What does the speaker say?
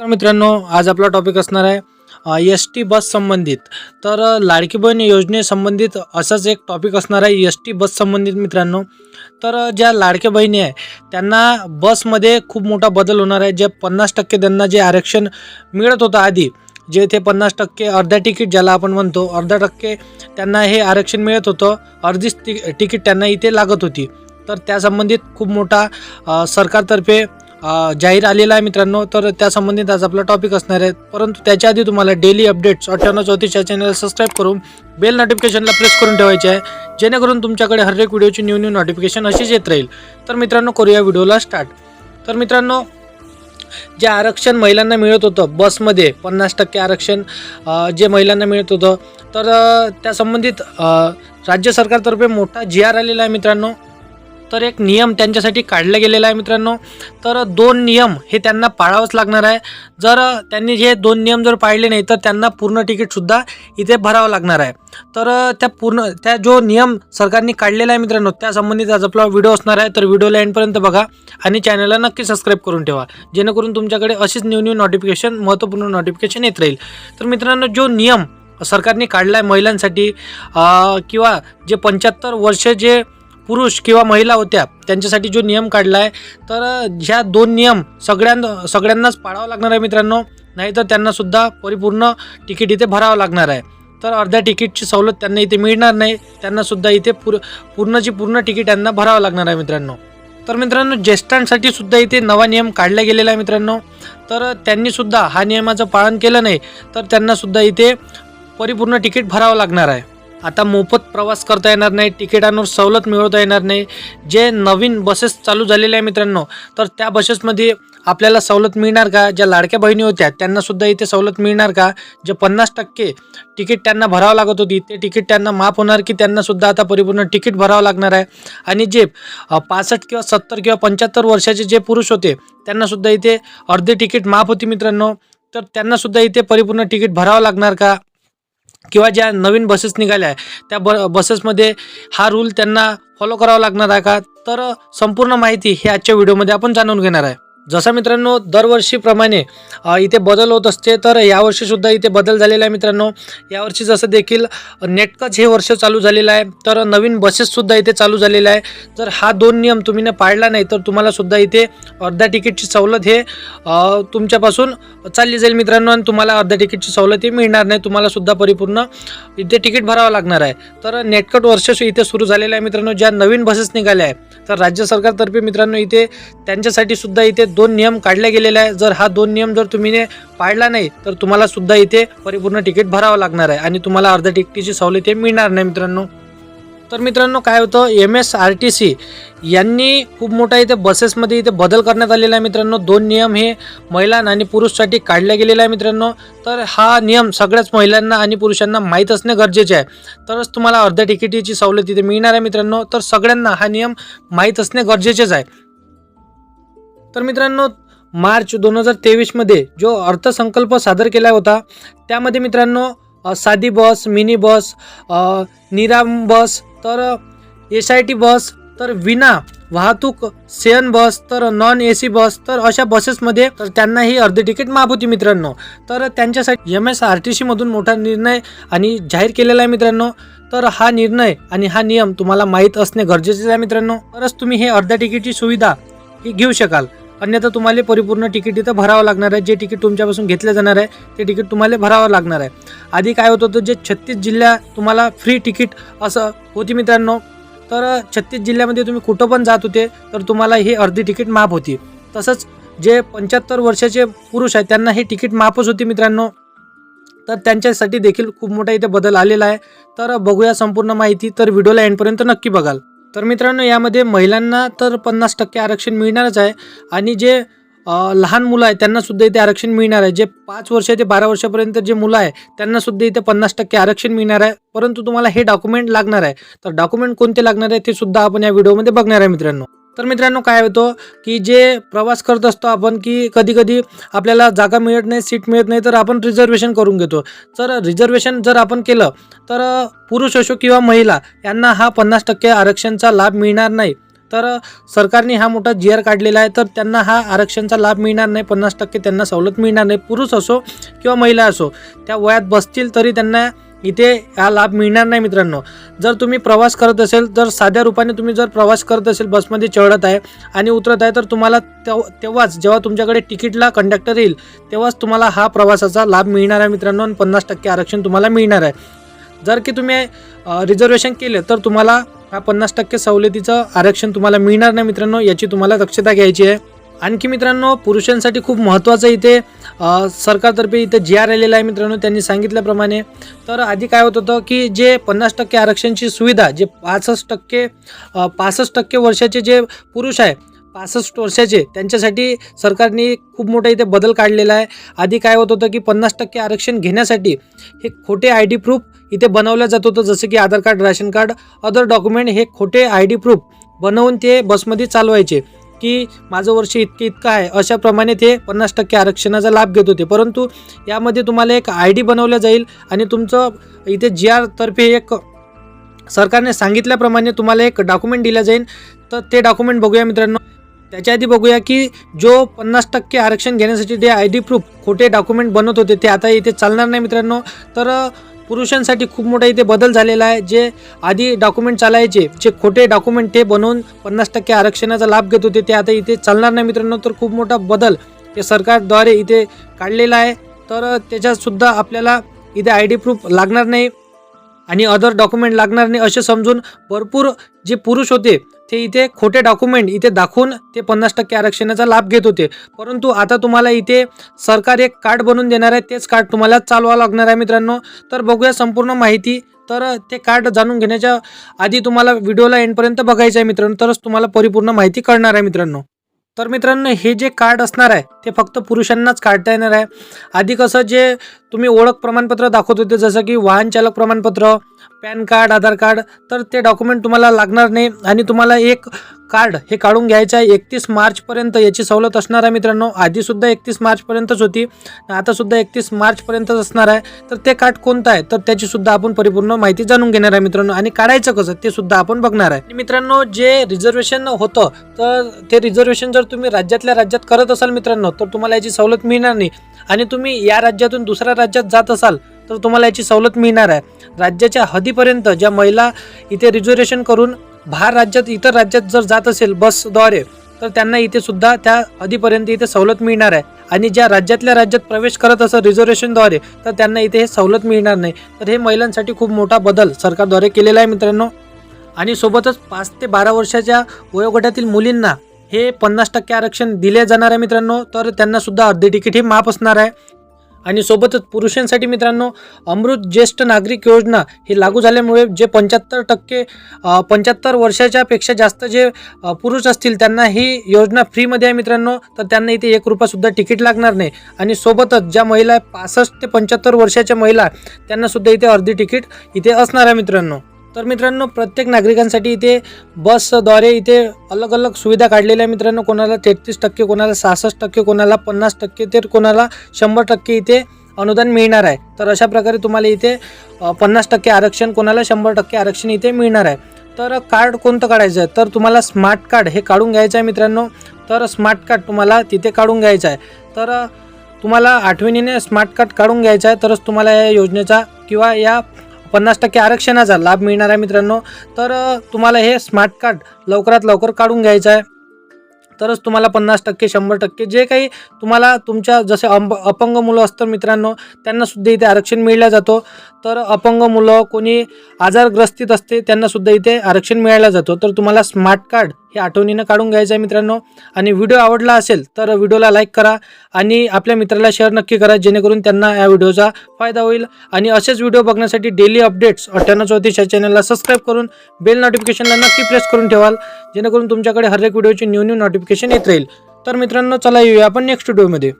तर मित्रांनो आज आपला टॉपिक असणार आहे एस टी बस संबंधित. तर लाडकी बहीण योजनेसंबंधित असाच एक टॉपिक असणार आहे एस टी बस संबंधित मित्रांनो. तर ज्या लाडक्या बहिणी आहे त्यांना बसमध्ये खूप मोठा बदल होणार आहे. जे पन्नास टक्के त्यांना जे आरक्षण मिळत होतं आधी जे ते पन्नास टक्के अर्ध्या तिकीट ज्याला आपण म्हणतो अर्धा टक्के त्यांना हे आरक्षण मिळत होतं. अर्धीच ति तिकीट त्यांना इथे लागत होती. तर त्यासंबंधित खूप मोठा सरकारतर्फे जाहीर आलेला आहे मित्रांनो. तर त्या संबंधित आज आपला टॉपिक असणार आहे. परंतु त्याच्या आधी तुम्हाला डेली अपडेट्स अठ्ठ्याण्णव चौतीस या चॅनलला सबस्क्राईब करून बेल नोटिफिकेशनला प्रेस करून ठेवायचे आहे. जेणेकरून तुमच्याकडे हर एक व्हिडिओची न्यू न्यू नोटिफिकेशन अशीच येत राहील. तर मित्रांनो करूया व्हिडिओला स्टार्ट तर मित्रांनो जे आरक्षण महिलांना मिळत होतं बसमध्ये पन्नास टक्के आरक्षण जे महिलांना मिळत होतं. तर त्या संबंधित राज्य सरकारतर्फे मोठा जी आर आलेला आहे मित्रांनो. तर एक नियम त्यांच्यासाठी काढला गेलेला आहे मित्रांनो. तर दोन नियम हे त्यांना पाळावंच लागणार आहे. जर त्यांनी जे दोन नियम जर पाळले नाही तर त्यांना पूर्ण तिकीटसुद्धा इथे भरावं लागणार आहे. तर त्या पूर्ण त्या जो नियम सरकारने काढलेला आहे मित्रांनो त्यासंबंधित आज आपला व्हिडिओ असणार आहे. तर व्हिडिओला एंडपर्यंत बघा आणि चॅनलला नक्की सबस्क्राईब करून ठेवा. जेणेकरून तुमच्याकडे अशीच न्यू न्यू नोटिफिकेशन महत्त्वपूर्ण नोटिफिकेशन येत राहील. तर मित्रांनो जो नियम सरकारने काढला आहे महिलांसाठी किंवा जे पंच्याहत्तर वर्ष जे पुरुष किंवा महिला होत्या त्यांच्यासाठी जो नियम काढला आहे तर ह्या दोन नियम सगळ्यां सगळ्यांनाच पाळावं लागणार आहे मित्रांनो. नाहीतर त्यांनासुद्धा परिपूर्ण तिकीट इथे भरावं लागणार आहे. तर अर्ध्या तिकीटची सवलत त्यांना इथे मिळणार नाही त्यांनासुद्धा इथे पूर पूर्णची पूर्ण तिकीट त्यांना भरावं लागणार आहे मित्रांनो. तर मित्रांनो ज्येष्ठांसाठी सुद्धा इथे नवा नियम काढला गेलेला आहे मित्रांनो. तर त्यांनीसुद्धा हा नियमाचं पालन केलं नाही तर त्यांनासुद्धा इथे परिपूर्ण तिकीट भरावं लागणार आहे. आता मोफत प्रवास करता येणार नाही तिकिटांवर सवलत मिळवता येणार नाही. जे नवीन बसेस चालू झालेले आहे मित्रांनो तर त्या बसेसमध्ये आपल्याला सवलत मिळणार का? ज्या लाडक्या बहिणी होत्या त्यांनासुद्धा इथे सवलत मिळणार का? जे पन्नास टक्के तिकीट त्यांना भरावं लागत होती ते तिकीट त्यांना माफ होणार की त्यांनासुद्धा आता परिपूर्ण तिकीट भरावं लागणार आहे? आणि जे पासष्ट किंवा सत्तर किंवा पंच्याहत्तर वर्षाचे जे पुरुष होते त्यांनासुद्धा इथे अर्धे तिकीट माफ होती मित्रांनो. तर त्यांनासुद्धा इथे परिपूर्ण तिकीट भरावं लागणार का? किंवा ज्या नवीन बसेस निघाल्या आहे त्या ब बसेसमध्ये हा रूल त्यांना फॉलो करावा लागणार आहे का? तर संपूर्ण माहिती ही आजच्या व्हिडिओमध्ये आपण जाणून घेणार आहे. जसा मित्रांनो दरवर्षीप्रमाणे इथे बदल होत असते तर यावर्षीसुद्धा इथे बदल झालेला आहे मित्रांनो. यावर्षी जसं देखील नेटकच हे वर्ष चालू झालेलं आहे तर नवीन बसेससुद्धा इथे चालू झालेलं आहे. जर हा दोन नियम तुम्ही न पाळला नाही तर तुम्हालासुद्धा इथे अर्ध्या तिकीटची सवलत हे तुमच्यापासून चालली जाईल मित्रांनो आणि तुम्हाला अर्ध्या तिकीटची सवलत ही मिळणार नाही. तुम्हालासुद्धा परिपूर्ण इथे तिकीट भरावं लागणार आहे. तर नेटकट वर्ष इथे सुरू झालेलं आहे मित्रांनो ज्या नवीन बसेस निघाल्या आहे तर राज्य सरकारतर्फे मित्रांनो इथे त्यांच्यासाठी सुद्धा इथे दोन नियम काढले गेलेले आहे. जर हा दोन नियम जर तुम्ही पाळला नाही तर तुम्हाला सुद्धा इथे परिपूर्ण तिकीट भरावं लागणार आहे आणि तुम्हाला अर्ध्या तिकिटीची सवलत मिळणार नाही मित्रांनो. तर मित्रांनो काय होतं? M S R T C यांनी खूप मोठा इथे बसेसमध्ये इथे बदल करण्यात आलेला आहे मित्रांनो. दोन नियम हे महिला आणि पुरुषसाठी काढल्या गेलेला आहे मित्रांनो. तर हा नियम सगळ्याच महिलांना आणि पुरुषांना माहीत असणे गरजेचे आहे. तरच तुम्हाला अर्ध्या तिकिटीची सवलत इथे मिळणार आहे मित्रांनो. तर सगळ्यांना हा नियम माहीत असणे गरजेचेच आहे. तर मित्रांनो मार्च दोन हजार तेवीसमध्ये जो अर्थसंकल्प सादर केला होता त्यामध्ये मित्रांनो साधी बस मिनी बस निराम बस तर एस आय टी बस तर विना वाहतूक सेन बस तर नॉन ए सी बस तर अशा बसेसमध्ये तर त्यांना ही अर्धी तिकीट माफ होती मित्रांनो. तर त्यांच्यासाठी एम एस आर टी सीमधून मोठा निर्णय आणि जाहीर केलेला आहे मित्रांनो. तर हा निर्णय आणि हा नियम तुम्हाला माहीत असणे गरजेचे आहे मित्रांनो. तरच तुम्ही हे अर्ध्या तिकीटची सुविधा ही घेऊ शकाल. अन्यथा तुम्हाला परिपूर्ण तिकीट इथं भरावं लागणार आहे. जे तिकीट तुमच्यापासून घेतलं जाणार आहे ते तिकीट तुम्हाला भरावं लागणार आहे. आधी काय होत होतं जे छत्तीस जिल्ह्या तुम्हाला फ्री तिकीट असं होती मित्रांनो तर छत्तीस जिल्ह्यामध्ये तुम्ही कुठं पण जात होते तर तुम्हाला हे अर्धी तिकीट माफ होती. तसंच जे पंच्याहत्तर वर्षाचे पुरुष आहेत त्यांना हे तिकीट माफच होती मित्रांनो. तर त्यांच्यासाठी देखील खूप मोठा इथे बदल आलेला आहे. तर बघूया संपूर्ण माहिती तर व्हिडिओला एंडपर्यंत नक्की बघाल. तर मित्रांनो यामध्ये महिलांना तर पन्नास टक्के आरक्षण मिळणारच आहे. आणि जे लहान मुलं आहे त्यांनासुद्धा इथे आरक्षण मिळणार आहे. जे पाच वर्ष ते बारा वर्षापर्यंत जे मुलं आहे त्यांनासुद्धा इथे पन्नास टक्के आरक्षण मिळणार आहे. परंतु तुम्हाला हे डॉक्युमेंट लागणार आहे. तर डॉक्युमेंट कोणते लागणार आहे ते सुद्धा आपण या व्हिडिओमध्ये बघणार आहे मित्रांनो. तर मित्रांनो काय होतं की जे प्रवास करत असतो आपण की कधी कधी आपल्याला जागा मिळत नाही सीट मिळत नाही तर आपण रिझर्वेशन करून घेतो. तर रिझर्वेशन जर आपण केलं तर पुरुष असो किंवा महिला यांना हा पन्नास टक्के आरक्षणचा लाभ मिळणार नाही. तर सरकारने हा मोठा जी आर काढलेला आहे तर त्यांना हा आरक्षणचा लाभ मिळणार नाही पन्नास टक्के त्यांना सवलत मिळणार नाही. पुरुष असो किंवा महिला असो त्या वयात बसतील तरी त्यांना इथे हा लाभ मिळणार नाही मित्रांनो. जर तुम्ही प्रवास करत असेल तर साध्या रूपाने तुम्ही जर प्रवास करत असेल बसमध्ये चढत आहे आणि उतरत आहे तर तुम्हाला तेव तेव्हाच जेव्हा तुमच्याकडे तिकीटला कंडक्टर येईल तेव्हाच तुम्हाला हा प्रवासाचा लाभ मिळणार आहे मित्रांनो आणि पन्नास टक्के आरक्षण तुम्हाला मिळणार आहे. जर की तुम्ही रिझर्वेशन केले तर तुम्हाला हा पन्नास टक्के सवलतीचं आरक्षण तुम्हाला मिळणार नाही मित्रांनो याची तुम्हाला दक्षता घ्यायची आहे. आणखी मित्रांनो पुरुषांसाठी खूप महत्त्वाचं इथे सरकारतर्फे इथे जी आर आलेला आहे मित्रांनो त्यांनी सांगितल्याप्रमाणे. तर आधी काय होत होतं की जे पन्नास टक्के आरक्षणची सुविधा जे पासष्ट टक्के पासष्ट टक्के वर्षाचे जे पुरुष आहे पासष्ट वर्षाचे त्यांच्यासाठी सरकारने खूप मोठा इथे बदल काढलेला आहे. आधी काय होत होतं की पन्नास टक्के आरक्षण घेण्यासाठी हे खोटे आय डी प्रूफ इथे बनवलं जात होतं जसं की Aadhaar card ration card other document हे खोटे आय डी प्रूफ बनवून ते बसमध्ये चालवायचे. की माझं वर्ष इतके इतकं आहे अशाप्रमाणे ते पन्नास टक्के आरक्षणाचा लाभ घेत होते. परंतु यामध्ये तुम्हाला एक आय डी बनवलं जाईल आणि तुमचं इथे जी आर तर्फे एक सरकारने सांगितल्याप्रमाणे तुम्हाला एक डॉक्युमेंट दिलं जाईल. तर ते डॉक्युमेंट बघूया मित्रांनो. त्याच्या आधी बघूया की जो पन्नास टक्के आरक्षण घेण्यासाठी ते आय डी प्रूफ खोटे डॉक्युमेंट बनवत होते ते आता इथे चालणार नाही मित्रांनो. तर पुरुषांसाठी खूप मोठा इथे बदल झालेला आहे. जे आधी डॉक्युमेंट चालायचे जे खोटे डॉक्युमेंट ते बनवून पन्नास टक्के आरक्षणाचा लाभ घेत होते ते आता इथे चालणार नाही मित्रांनो. तर खूप मोठा बदल ते सरकारद्वारे इथे काढलेला आहे. तर त्याच्यातसुद्धा आपल्याला इथे आय डी प्रूफ लागणार नाही आणि अदर डॉक्युमेंट लागणार नाही असे समजून भरपूर जे पुरुष होते ते इथे खोटे डॉक्युमेंट इथे दाखवून ते पन्नास टक्के आरक्षणाचा लाभ घेत होते. परंतु आता तुम्हाला इथे सरकार एक कार्ड बनवून देणार आहे. तेच कार्ड तुम्हाला चालवावं लागणार आहे मित्रांनो. तर बघूया संपूर्ण माहिती. तर ते कार्ड जाणून घेण्याच्या आधी तुम्हाला व्हिडिओला एंडपर्यंत बघायचं आहे मित्रांनो. तरच तुम्हाला परिपूर्ण माहिती कळणार आहे मित्रांनो. तर मित्रांनो हे जे कार्ड असणार आहे ते फक्त पुरुषांनाच काढता येणार आहे. आधी कसं जे तुम्ही ओळख प्रमाणपत्र दाखवत होते जसं की वाहन चालक प्रमाणपत्र पॅन कार्ड आधार कार्ड तर ते डॉक्युमेंट तुम्हाला लागणार नाही आणि तुम्हाला एक कार्ड हे काढून घ्यायचं आहे. एकतीस मार्चपर्यंत याची सवलत असणार आहे मित्रांनो. आधीसुद्धा एकतीस मार्चपर्यंतच होती. आतासुद्धा एकतीस मार्चपर्यंतच असणार आहे. तर ते कार्ड कोणतं आहे? तर त्याचीसुद्धा आपण परिपूर्ण माहिती जाणून घेणार आहे मित्रांनो. आणि काढायचं कसं? ते सुद्धा आपण बघणार आहे. मित्रांनो जे रिझर्वेशन होतं तर ते रिझर्वेशन जर तुम्ही राज्यातल्या राज्यात करत असाल मित्रांनो तर तुम्हाला याची सवलत मिळणार नाही. आणि तुम्ही या राज्यातून दुसऱ्या राज्यात जात असाल तर तुम्हाला याची सवलत मिळणार आहे. राज्याच्या हदीपर्यंत ज्या महिला इथे रिझर्वेशन करून बाहेर राज्यात इतर राज्यात जर जात असेल बसद्वारे तर त्यांना इथे सुद्धा त्या हदीपर्यंत इथे सवलत मिळणार आहे. आणि ज्या राज्यातल्या राज्यात प्रवेश करत असेल रिझर्वेशनद्वारे तर त्यांना इथे हे सवलत मिळणार नाही. तर हे महिलांसाठी खूप मोठा बदल सरकारद्वारे केलेला आहे मित्रांनो. आणि सोबतच पाच ते बारा वर्षाच्या वयोगटातील मुलींना हे पन्नास टक्के आरक्षण दिले जाणार आहे मित्रांनो. तर त्यांना सुद्धा अर्धे तिकीट हे माफ असणार आहे. आणि सोबतच पुरुषांसाठी मित्रांनो अमृत ज्येष्ठ नागरिक योजना ही लागू झाल्यामुळे जे पंच्याहत्तर टक्के पंच्याहत्तर वर्षाच्या पेक्षा जास्त जे पुरुष असतील त्यांना ही योजना फ्रीमध्ये आहे मित्रांनो तर त्यांना इथे एक रुपयासुद्धा तिकीट लागणार नाही. आणि सोबतच ज्या महिला पासष्ट ते पंच्याहत्तर वर्षाच्या महिला त्यांनासुद्धा इथे अर्धी तिकीट इथे असणार आहे मित्रांनो. तर मित्रांनो प्रत्येक नागरिकांसाठी इथे बसद्वारे इथे अलग अलग सुविधा काढलेल्या आहे मित्रांनो. कोणाला तेहतीस टक्के कोणाला सहासष्ट टक्के कोणाला पन्नास टक्के तर कोणाला शंभर टक्के इथे अनुदान मिळणार आहे. तर अशा प्रकारे तुम्हाला इथे पन्नास टक्के आरक्षण कोणाला शंभर टक्के आरक्षण इथे मिळणार आहे. तर कार्ड कोणतं काढायचं आहे? तर तुम्हाला स्मार्ट कार्ड हे काढून घ्यायचं आहे मित्रांनो. तर स्मार्ट कार्ड तुम्हाला तिथे काढून घ्यायचं आहे. तर तुम्हाला आठवणीने स्मार्ट कार्ड काढून घ्यायचं आहे. तरच तुम्हाला या योजनेचा किंवा या पन्नास टक्के आरक्षणाचा लाभ मिळणार आहे मित्रांनो. तर तुम्हाला हे स्मार्ट कार्ड लवकरात लवकर काढून घ्यायचं आहे. तरच तुम्हाला पन्नास टक्के शंभर टक्के जे काही तुम्हाला तुमच्या जसे अंब अपंग मुलं असतात मित्रांनो त्यांनासुद्धा इथे आरक्षण मिळला जातो. तर अपंग मुलं कोणी आजारग्रस्तीत असते त्यांना सुद्धा इथे आरक्षण मिळायला जातो. तर तुम्हाला स्मार्ट कार्ड हे आठवणीनं काढून घ्यायचं आहे मित्रांनो. आणि व्हिडिओ आवडला असेल तर व्हिडिओला लाईक करा आणि आपल्या मित्राला शेअर नक्की करा जेणेकरून त्यांना या व्हिडिओचा फायदा होईल. आणि असेच व्हिडिओ बघण्यासाठी डेली अपडेट्स अठ्ठ्याण्णव चौतीस या चॅनलला सबस्क्राईब करून बेल नोटिफिकेशनला नक्की प्रेस करून ठेवाल जेणेकरून तुमच्याकडे हर एक व्हिडिओची न्यू न्यू नोटिफिकेशन येत राहील. तर मित्रांनो चला येऊया आपण नेक्स्ट व्हिडिओमध्ये